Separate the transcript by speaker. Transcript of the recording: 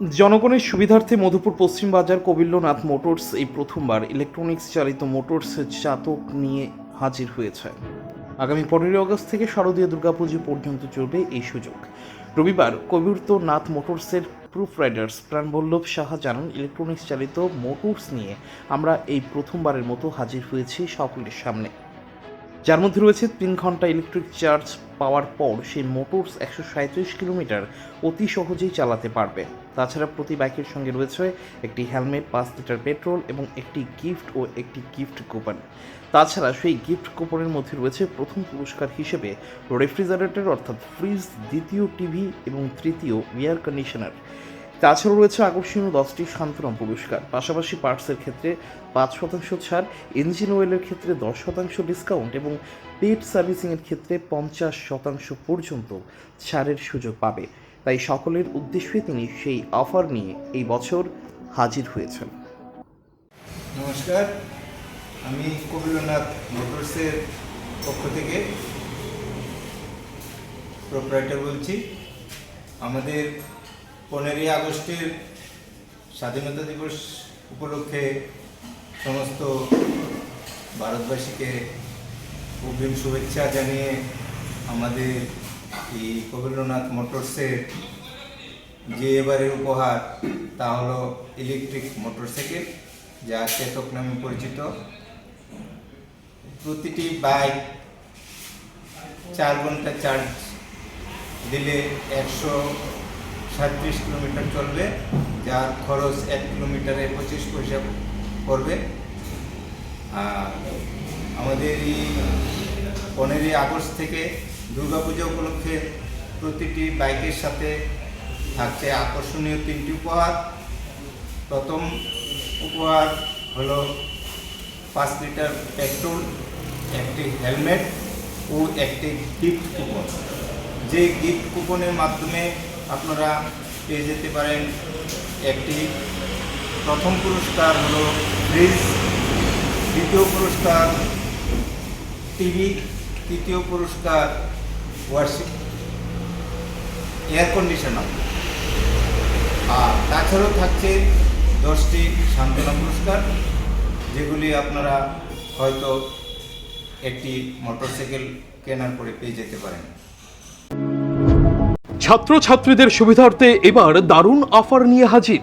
Speaker 1: জনগণের সুবিধার্থে মধুপুর পশ্চিম বাজার কবিল্যনাথ মোটরস এই প্রথমবার ইলেকট্রনিক্স চালিত মোটরস চাতক নিয়ে হাজির হয়েছে। আগামী পনেরোই আগস্ট থেকে শারদীয় দুর্গাপুজো পর্যন্ত চলবে এই সুযোগ। রবিবার কবিরতনাথ মোটরসের প্রুফ রাইডার্স প্রাণবল্লভ সাহা জানান ইলেকট্রনিক্স চালিত মোটরস নিয়ে আমরা এই প্রথমবারের মতো হাজির হয়েছি সকলের সামনে। যার মধ্যে রয়েছে তিন ঘণ্টা ইলেকট্রিক চার্জ পাওয়ার পর সেই মোটরস একশো সাঁত্রিশ কিলোমিটার অতি সহজেই চালাতে পারবে। তাছাড়া প্রতি বাইকের সঙ্গে রয়েছে একটি হেলমেট, পাঁচ লিটার পেট্রোল এবং একটি গিফট ও একটি গিফট কুপন। তাছাড়া সেই গিফট কুপনের মধ্যে রয়েছে প্রথম পুরস্কার হিসেবে রেফ্রিজারেটর অর্থাৎ ফ্রিজ, দ্বিতীয় টিভি এবং তৃতীয় এয়ার কন্ডিশনার। তাছাড়াও রয়েছে আকর্ষণীয় দশটি শান্তরম পুরস্কার। পাশাপাশি পার্টসের ক্ষেত্রে পাঁচ শতাংশ ছাড়, ইঞ্জিন অয়েলের ক্ষেত্রে দশ শতাংশ ডিসকাউন্ট এবং পেট সার্ভিসিংয়ের ক্ষেত্রে পঞ্চাশ শতাংশ পর্যন্ত ছাড়ের সুযোগ পাবে। তাই সকলের উদ্দেশ্যে তিনি সেই অফার নিয়ে এই বছর হাজির হয়েছেন।
Speaker 2: নমস্কার, আমি কবিরনাথ মোটরসের পক্ষ থেকে প্রোপ্রাইটার বলছি। আমাদের পনেরোই আগস্টের স্বাধীনতা দিবস উপলক্ষে সমস্ত ভারতবাসীকে অগ্রিম শুভেচ্ছা জানিয়ে আমাদের এই কবিরনাথ মোটরসের যে এবারের উপহার, তা হলো ইলেকট্রিক মোটরসাইকেল যা চেতক নামে পরিচিত। প্রতিটি বাইক চার ঘণ্টা চার্জ দিলে একশো সাঁত্রিশ কিলোমিটার চলবে, যার খরচ এক কিলোমিটারে পঁচিশ পয়সা পড়বে। আর আমাদের এই পনেরোই আগস্ট থেকে দুর্গাপূজা উপলক্ষে প্রতিটি বাইকের সাথে থাকছে আকর্ষণীয় তিনটি উপহার। প্রথম উপহার হলো পাঁচ লিটার পেট্রোল, একটি হেলমেট ও একটি গিফট কুপন। যে গিফট কুপনের মাধ্যমে আপনারা পেয়ে যেতে পারেন একটি। প্রথম পুরস্কার হলো ফ্রিজ দ্বিতীয় পুরস্কার টিভি, তৃতীয় পুরস্কার ওয়ার্শিপ এয়ার কন্ডিশনার আর তাছাড়াও থাকছে দশটি সান্ত্বনা পুরস্কার, যেগুলি আপনারা হয়তো একটি মোটরসাইকেল কেনার পরে পেয়ে যেতে পারেন।
Speaker 3: ছাত্রছাত্রীদের সুবিধার্থে এবার দারুণ অফার নিয়ে হাজির।